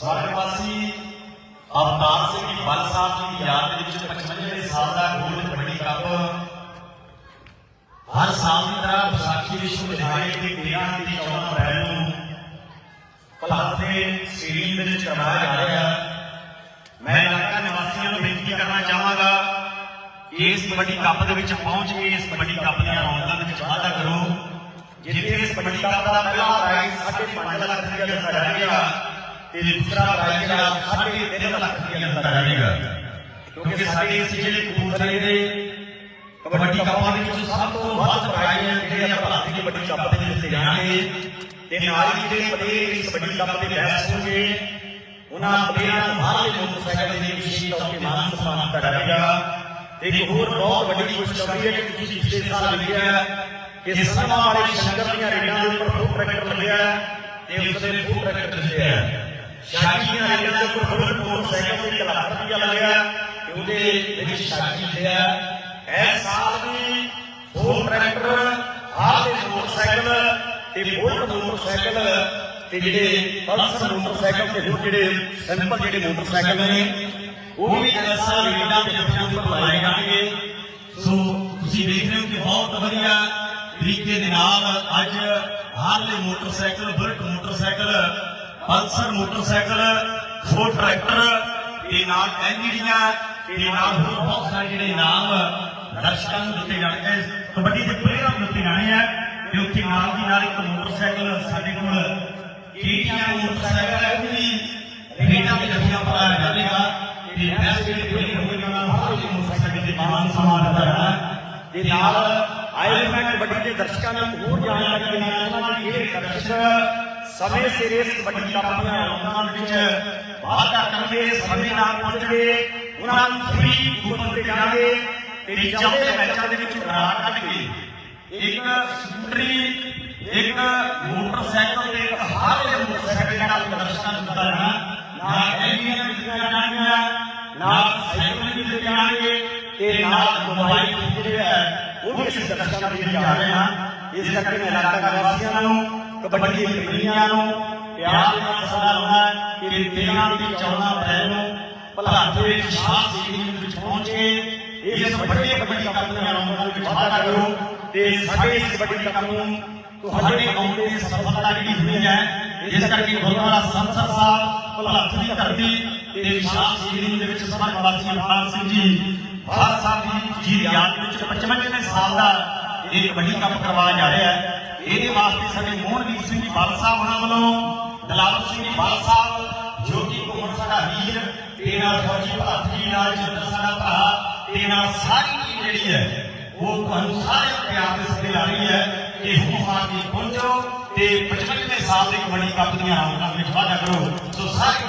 ਸਵਰਗਵਾਸੀ ਅਵਤਾਰ ਸਿੰਘ ਬਲ ਸਾਹਿਬ ਦੀ ਯਾਦ ਦੇ ਵਿੱਚ 55ਵੇਂ ਸਾਲ ਦਾ ਗੋਲਡ ਕਬੱਡੀ ਕੱਪ ਹਰ ਸਾਲ ਦੀ ਤਰ੍ਹਾਂ ਵਿਸਾਖੀ ਵਿਸ਼ਵ ਵਿਧਾਇਕ ਦੇ 13 ਤੇ 14 ਅਪ੍ਰੈਲ ਨੂੰ ਭਲਾਤ ਸਟੇਡੀਅਮ ਦੇ ਵਿੱਚ ਕਰਵਾਇਆ ਜਾ ਰਿਹਾ ਮੈਂ ਇਲਾਕਾ ਨਿਵਾਸੀਆਂ ਨੂੰ ਬੇਨਤੀ ਕਰਨਾ ਚਾਹਾਂਗਾ ਕਿ ਇਸ ਕਬੱਡੀ ਕੱਪ ਦੇ ਵਿੱਚ ਪਹੁੰਚ ਕੇ ਇਸ ਕਬੱਡੀ ਕੱਪ ਦੀਆਂ ਰੌਣਕਾਂ ਦੇ ਵਿੱਚ ਵਾਧਾ ਕਰੋ। ਜਿੱਥੇ ਇਸ ਕਬੱਡੀ ਕੱਪ ਦਾ ਪਹਿਲਾ ਪ੍ਰਾਈਜ਼ 5.5 ਲੱਖ ਰੁਪਏ ਦਿੱਤਾ ਜਾਵੇਗਾ ਤੇ ਦੂਸਰਾ ਪ੍ਰਾਈਜ਼ ਜਿਹੜਾ 3.5 ਲੱਖ ਰੁਪਏ ਦਿੱਤਾ ਜਾਵੇਗਾ ਕਿਉਂਕਿ ਸਾਡੇ ਇਸ ਜ਼ਿਲ੍ਹੇ ਕਪੂਰਥਲੇ ਦੇ ਕਬੱਡੀ ਕੱਪਾਂ ਦੇ ਵਿੱਚ ਸਭ ਤੋਂ ਵੱਧ ਪ੍ਰਾਈਜ਼ ਜਿਹੜੇ ਆ ਭਾਰਤੀ ਕਬੱਡੀ ਕੱਪ ਦੇ ਵਿੱਚ ਦਿੱਤੇ ਜਾਣਗੇ ਤੇ ਨਾਲ ਹੀ ਜਿਹੜੇ ਪਲੇਅਰ ਇਸ ਕਬੱਡੀ ਕੱਪ ਦੇ ਬੈਸਟ ਹੋਣਗੇ ਉਹਨਾਂ ਪਲੇਅਰਾਂ ਨੂੰ ਬਾਹਰਲੇ ਮੋਟਰਸਾਈਕਲ ਦੇ ਵਿਸ਼ੇਸ਼ ਤੌਰ ਤੇ ਮਾਨ ਸਨਮਾਨ ਕੀਤਾ ਜਾਵੇਗਾ ਇੱਕ ਹੋਰ ਬਹੁਤ ਵੱਡੀ ਖੁਸ਼ਖਬਰੀ ਹੈ ਕਿ ਤੁਸੀਂ ਪਿਛਲੇ ਸਾਲ ਵੇਖਿਆ ਕਿ ਸਨਮਾ ਵਾਲੇ ਸ਼ੰਕਰ ਦੀਆਂ ਰੇਡਾਂ ਦੇ ਉੱਪਰ ਫੂਡ ਟਰੈਕਟਰ ਲੱਗਿਆ ਤੇ ਉਸ ਦੇ ਫੂਡ ਟਰੈਕਟਰ ਦਿੱਤੇ ਆ ਸ਼ਾਦੀ ਦੇ ਉੱਪਰ ਫੂਡ ਮੋਟਰਸਾਈਕਲ ਤੇ 1 ਲੱਖ ਲੱਗਿਆ ਤੇ ਉਹਦੇ ਵਿੱਚ ਸ਼ਾਦੀ ਦਿੱਤੇ ਇਸ ਸਾਲ ਵੀ ਫੂਡ ਟਰੈਕਟਰ, ਆਹ ਦੇ ਮੋਟਰਸਾਈਕਲ ਤੇ ਬੁਲਟ ਮੋਟਰਸਾਈਕਲ ਤੇ ਜਿਹੜੇ ਪਲਸਰ ਮੋਟਰਸਾਈਕਲ ਤੇ ਹੋਰ ਜਿਹੜੇ ਸਿੰਪਲ ਜਿਹੜੇ ਮੋਟਰਸਾਈਕਲ ਨੇ, ਉਹ ਵੀ ਇਸ ਰੇਡਾਂ ਦੇ ਉੱਪਰ ਲਾਏ ਜਾਣਗੇ। ਸੋ ਤੁਸੀਂ ਦੇਖ ਰਹੇ ਹੋ ਕਿ ਬਹੁਤ ਵਧੀਆ ਤਰੀਕੇ ਦੇ ਨਾਲ ਅੱਜ Harley motorcycle, bullet motorcycle Pulsar motorcycle Ford tractor ਤੇ ਨਾਲ ਐਲਈਡੀਆਂ ਤੇ ਨਾਲ ਹੋਰ ਬਹੁਤ ਸਾਰੇ ਜਿਹੜੇ ਇਨਾਮ ਦਰਸ਼ਕਾਂ ਨੂੰ ਦਿੱਤੇ ਜਾਣਗੇ। ਕਬੱਡੀ ਦੇ ਪਲੇਅਰਾਂ ਨੂੰ ਦਿੱਤੇ ਜਾਣੇ ਆ ਤੇ ਉੱਥੇ ਨਾਲ ਦੀ ਨਾਲ ਇੱਕ ਮੋਟਰਸਾਈਕਲ ਸਾਡੇ ਕੋਲ ਕੇਟੀਆਂ ਮੋਟਰਸਾਈਕਲ ਹੈ ਉਹ ਵੀ ਰੇਡਾਂ ਦੇ ਜੱਫੀਆਂ ਪਾਇਆ ਜਾਵੇਗਾ ਤੇ ਬੈਸਟ ਜਿਹੜੇ ਪਲੇਅਰ ਹੋਣਗੇ ਉਹਨਾਂ ਨੂੰ ਹਰ ਇੱਕ ਮੋਟਰਸਾਈਕਲ ਦੇ ਮਾਨ ਸਨਮਾਨ ਦਿੱਤਾ ਜਾਣਾ। ਤੇ ਨਾਲ ਆਏ ਹੋਏ ਮੈਂ ਕਬੱਡੀ ਦੇ ਦਰਸ਼ਕਾਂ ਨੂੰ ਇੱਕ ਹੋਰ ਜਾਣਕਾਰੀ ਦੇਣਾ ਚਾਹੁੰਦਾ ਕਿ ਇਹ ਦਰਸ਼ਕ ਸਮੇਂ ਸਿਰ ਇਸ ਕਬੱਡੀ ਕੱਪ ਦੀਆਂ ਵਿੱਚ ਵਾਅਦਾ ਕਰਨਗੇ ਸਮੇਂ ਨਾਲ ਪਹੁੰਚਣਗੇ ਉਹਨਾਂ ਨੂੰ ਫ੍ਰੀ ਕੂਪਨ ਦਿੱਤੇ ਜਾਣਗੇ ਤੇ ਚੱਲਦੇ ਮੈਚਾਂ ਦੇ ਵਿੱਚ ਉਡਾ ਕੱਢ ਇੱਕ ਸਕੂਟਰੀ, ਇੱਕ ਮੋਟਰਸਾਈਕਲ ਤੇ ਇੱਕ ਹਾਰੇ ਮੋਟਰਸਾਈਕਲ ਜਿਹੜਾ ਦਰਸ਼ਕਾਂ ਨੂੰ ਦਿੱਤਾ ਜਾਣਾ ਨਾਲ ਦਿੱਤੀਆਂ ਜਾਣਗੀਆਂ ਨਾਲ ਸਾਈਕਲ ਦਿੱਤੇ ਜਾਣਗੇ ਤੇ ਨਾ ਮੋਬਾਈਲ ਜਿਹੜੇ ਹੈ, ਉਹ ਵੀ ਅਸੀਂ ਦਰਸ਼ਕਾਂ ਨੂੰ ਜਾ ਰਹੇ ਹਾਂ ਇਸ ਕਰਕੇ ਮੈਂ ਇਲਾਕਾ ਵਾਸੀਆਂ ਨੂੰ ਕਬੱਡੀ ਦੇ ਪ੍ਰੇਮੀਆਂ ਨੂੰ, ਪਿਆਰ ਦੇ ਨਾਲ ਸਦਾ ਲਾਉਣਾ ਕਿ 13 ਤੇ 14 ਅਪ੍ਰੈਲ ਨੂੰ ਭਲਾਟ ਦੇ ਵਿੱਚ ਸ਼ਾਹ ਸਟੇਡੀਅਮ ਵਿੱਚ ਪਹੁੰਚ ਕੇ ਇਸ ਵੱਡੇ ਕਬੱਡੀ ਕੱਪ ਦੀਆਂ ਰੌਣਕਾਂ ਵਿੱਚ ਵਾਧਾ ਕਰੋ ਤੇ ਸਾਡੇ ਇਸ ਕਬੱਡੀ ਕੱਪ ਨੂੰ ਤੁਹਾਡੇ ਆਉਂਦੇ ਸਫਲਤਾ ਜਿਹੜੀ ਹੋਈ ਹੈ, ਇਸ ਕਰਕੇ ਗੁਰਦੁਆਰਾ ਸੰਸਦ ਸਾਹਿਬ ਭਲਾਟ ਦੀ ਧਰਤੀ ਤੇ ਸ਼ਾਹ ਸਟੇਡੀਅਮ ਦੇ ਵਿੱਚ ਸਭਾ ਵਾਸੀ ਅਲਫਾਜ਼ ਸਿੰਘ ਜੀ ਭਾਰਤ ਸਾਹਿਬ ਜੀ ਦੀ ਯਾਦ ਵਿੱਚ 55ਵੇਂ ਸਾਲ ਦਾ ਇਹ ਕਬੱਡੀ ਕੱਪ ਕਰਵਾਇਆ ਜਾ ਰਿਹਾ ਹੈ। ਇਹਦੇ ਵਾਸਤੇ ਸਾਡੇ ਮੋਹਨਦੀਪ ਸਿੰਘ ਜੀ ਬਾਲ ਸਾਹਿਬ ਉਹਨਾਂ ਵੱਲੋਂ ਦਲਾਵਰ ਸਿੰਘ ਜੀ ਬਾਲ ਸਾਹਿਬ ਜੋਗੀ ਕੁਮਾਰ ਸਾਡਾ ਵੀਰ, ਤੇ ਨਾਲ ਫੌਜੀ ਭਗਤ ਜੀ, ਨਾਲ ਜਿੰਦਰ ਸਾਡਾ ਭਰਾ, ਤੇ ਨਾਲ ਸਾਰੀ ਟੀਮ ਜਿਹੜੀ ਹੈ, ਉਹ ਤੁਹਾਨੂੰ ਸਾਰੇ ਪਿਆਰ ਦੇ ਸੱਦੇ ਲਾ ਰਹੀ ਹੈ ਕਿ ਹੁਣ ਹਾਰ ਦੀ ਪਹੁੰਚੋ ਤੇ 55ਵੇਂ ਸਾਲ ਦੇ ਕਬੱਡੀ ਕੱਪ ਦੀਆਂ ਰੌਣਕਾਂ ਵਿੱਚ ਵਾਧਾ ਕਰੋ। ਸੋ ਸਾਰੇ